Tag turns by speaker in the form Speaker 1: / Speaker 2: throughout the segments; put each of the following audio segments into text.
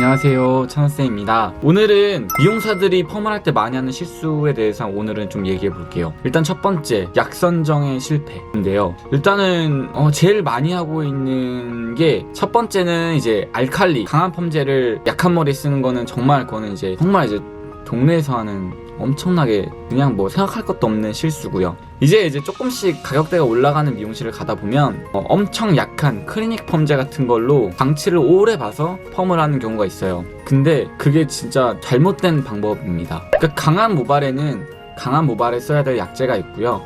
Speaker 1: 안녕하세요. 찬호쌤입니다. 오늘은 미용사들이 펌을 할 때 많이 하는 실수에 대해서 오늘은 좀 얘기해 볼게요. 일단 첫 번째 약 선정의 실패인데요. 일단은 어, 제일 많이 하고 있는 게 첫 번째는 이제 알칼리 강한 펌제를 약한 머리에 쓰는 거는 정말 그거는 이제 정말 이제 동네에서 하는 엄청나게 그냥 뭐 생각할 것도 없는 실수고요. 이제 이제 조금씩 가격대가 올라가는 미용실을 가다 보면 어, 엄청 약한 클리닉 펌제 같은 걸로 방치를 오래 봐서 펌을 하는 경우가 있어요. 근데 그게 진짜 잘못된 방법입니다. 그러니까 강한 모발에는 강한 모발에 써야 될 약제가 있고요.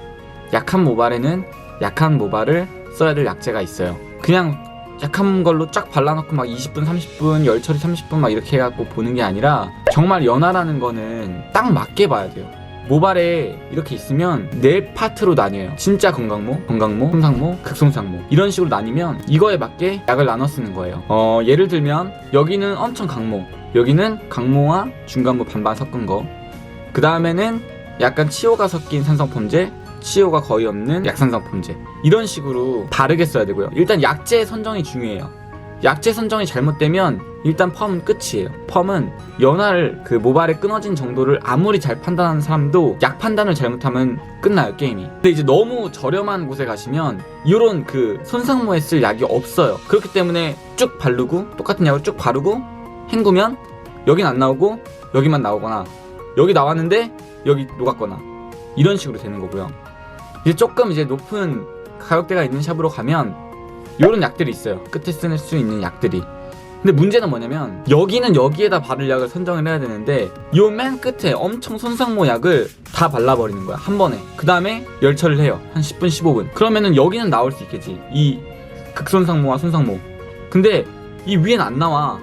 Speaker 1: 약한 모발에는 약한 모발을 써야 될 약제가 있어요. 그냥 약한 걸로 쫙 발라놓고 막 20분, 30분, 열 처리 30분 막 이렇게 해갖고 보는 게 아니라 정말 연화라는 거는 딱 맞게 봐야 돼요. 모발에 이렇게 있으면 네 파트로 나뉘어요. 진짜 건강모, 건강모, 손상모, 극손상모 이런 식으로 나뉘면 이거에 맞게 약을 나눠 쓰는 거예요. 어, 예를 들면 여기는 엄청 강모, 여기는 강모와 중간모 반반 섞은 거. 그 다음에는 약간 치호가 섞인 산성펌제, 치호가 거의 없는 약산성펌제 이런 식으로 다르게 써야 되고요. 일단 약제 선정이 중요해요. 약제 선정이 잘못되면 일단 펌은 끝이에요. 펌은 연화를 그 모발에 끊어진 정도를 아무리 잘 판단하는 사람도 약 판단을 잘못하면 끝나요 게임이. 근데 이제 너무 저렴한 곳에 가시면 이런 그 손상모에 쓸 약이 없어요. 그렇기 때문에 쭉 바르고 똑같은 약을 쭉 바르고 헹구면 여긴 안 나오고 여기만 나오거나 여기 나왔는데 여기 녹았거나 이런 식으로 되는 거고요. 이제 조금 이제 높은 가격대가 있는 샵으로 가면 이런 약들이 있어요. 끝에 쓸 수 있는 약들이. 근데 문제는 뭐냐면 여기는 여기에다 바를 약을 선정을 해야 되는데 요 맨 끝에 엄청 손상모 약을 다 발라버리는 거야 한 번에. 그 다음에 열처리를 해요 한 10분 15분. 그러면은 여기는 나올 수 있겠지 이 극손상모와 손상모. 근데 이 위엔 안 나와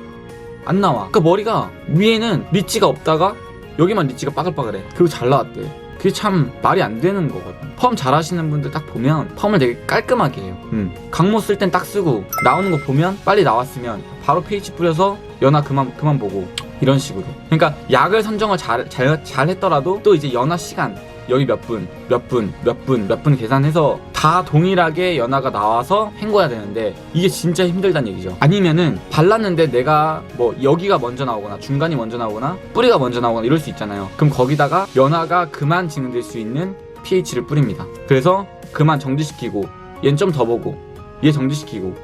Speaker 1: 안 나와. 그러니까 머리가 위에는 리치가 없다가 여기만 리치가 빠글빠글해. 그리고 잘 나왔대 그게 참 말이 안 되는 거거든. 펌 잘하시는 분들 딱 보면 펌을 되게 깔끔하게 해요. 음. 강모 쓸 땐 딱 쓰고 나오는 거 보면 빨리 나왔으면 바로 페이지 뿌려서 연화 그만 그만 보고 이런 식으로. 그러니까 약을 선정을 잘 잘 잘 했더라도 또 이제 연화 시간 여기 몇 분, 몇 분, 몇 분, 몇 분 계산해서 다 동일하게 연화가 나와서 헹궈야 되는데 이게 진짜 힘들다는 얘기죠. 아니면은 발랐는데 내가 뭐 여기가 먼저 나오거나 중간이 먼저 나오거나 뿌리가 먼저 나오거나 이럴 수 있잖아요. 그럼 거기다가 연화가 그만 진행될 수 있는 pH를 뿌립니다. 그래서 그만 정지시키고 얘는 좀 더 보고 얘 정지시키고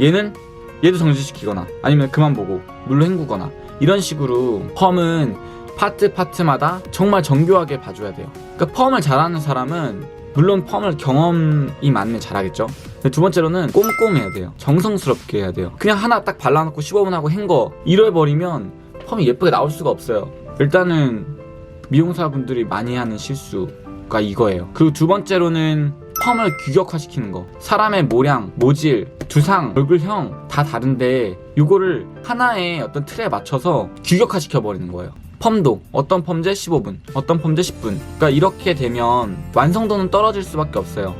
Speaker 1: 얘는 얘도 정지시키거나 아니면 그만 보고 물로 헹구거나 이런 식으로 펌은 파트 파트마다 정말 정교하게 봐줘야 돼요. 그러니까 펌을 잘하는 사람은 물론 펌을 경험이 많으면 잘하겠죠. 두 번째로는 꼼꼼해야 돼요. 정성스럽게 해야 돼요. 그냥 하나 딱 발라놓고 15분 하고 헹궈 이래버리면 펌이 예쁘게 나올 수가 없어요. 일단은 미용사분들이 많이 하는 실수가 이거예요. 그리고 두 번째로는 펌을 규격화시키는 거. 사람의 모량, 모질, 두상, 얼굴형 다 다른데 이거를 하나의 어떤 틀에 맞춰서 규격화시켜 버리는 거예요. 펌도 어떤 펌제 15분, 어떤 펌제 10분. 그러니까 이렇게 되면 완성도는 떨어질 수밖에 없어요.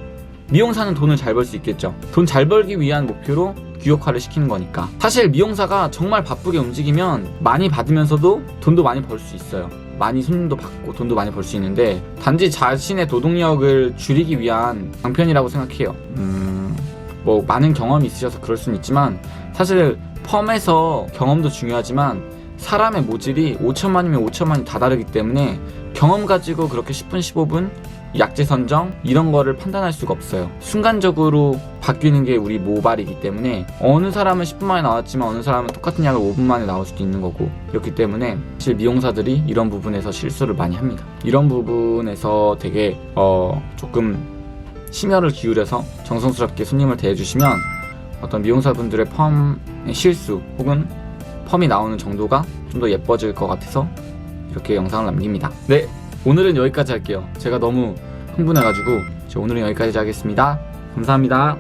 Speaker 1: 미용사는 돈을 잘 벌 수 있겠죠. 돈 잘 벌기 위한 목표로 규격화를 시키는 거니까. 사실 미용사가 정말 바쁘게 움직이면 많이 받으면서도 돈도 많이 벌 수 있어요. 많이 손님도 받고 돈도 많이 벌 수 있는데 단지 자신의 노동력을 줄이기 위한 방편이라고 생각해요. 음, 뭐 많은 경험이 있으셔서 그럴 수는 있지만 사실 펌에서 경험도 중요하지만 사람의 모질이 5천만이면 5천만이 다 다르기 때문에 경험 가지고 그렇게 10분 15분 약제 선정 이런 거를 판단할 수가 없어요. 순간적으로 바뀌는 게 우리 모발이기 때문에 어느 사람은 10분 만에 나왔지만 어느 사람은 똑같은 약을 5분 만에 나올 수도 있는 거고 그렇기 때문에 사실 미용사들이 이런 부분에서 실수를 많이 합니다. 이런 부분에서 되게 어 조금 심혈을 기울여서 정성스럽게 손님을 대해주시면 어떤 미용사분들의 펌의 실수 혹은 펌이 나오는 정도가 좀 더 예뻐질 것 같아서 이렇게 영상을 남깁니다. 네, 오늘은 여기까지 할게요. 제가 너무 흥분해가지고 오늘은 여기까지 하겠습니다. 감사합니다.